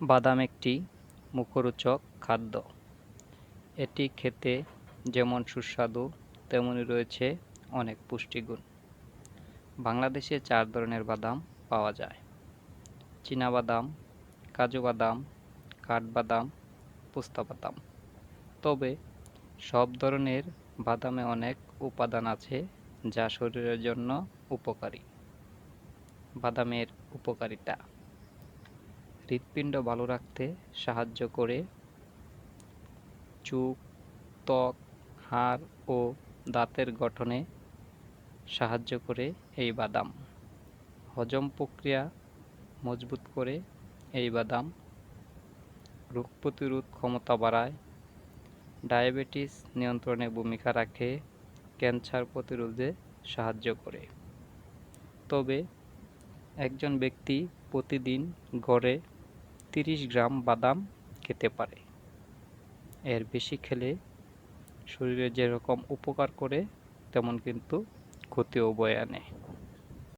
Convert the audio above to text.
বাদাম একটি মুখরোচক খাদ্য। এটি খেতে যেমন সুস্বাদু তেমনই রয়েছে অনেক পুষ্টিগুণ। বাংলাদেশে চার ধরনের বাদাম পাওয়া যায়। বাদাম, কাজু বাদাম কাঠবাদাম পোস্তা বাদাম। তবে সব ধরনের বাদামে অনেক উপাদান আছে যা শরীরের জন্য উপকারী। বাদামের উপকারিতা। হৃৎপিণ্ড ভালো রাখতে সাহায্য করে। চোখ, ত্বক, হাড় ও দাঁতের গঠনে সাহায্য করে এই বাদাম। হজম প্রক্রিয়া মজবুত করে এই বাদাম রোগ প্রতিরোধ ক্ষমতা বাড়ায়। ডায়াবেটিস নিয়ন্ত্রণে ভূমিকা রাখে, ক্যান্সার প্রতিরোধে সাহায্য করে। তবে একজন ব্যক্তি প্রতিদিন গড়ে তিরিশ গ্রাম বাদাম খেতে পারে। এর বেশি খেলে শরীরে যেরকম উপকার করে, তেমন কিন্তু ক্ষতিও বয়ে আনে।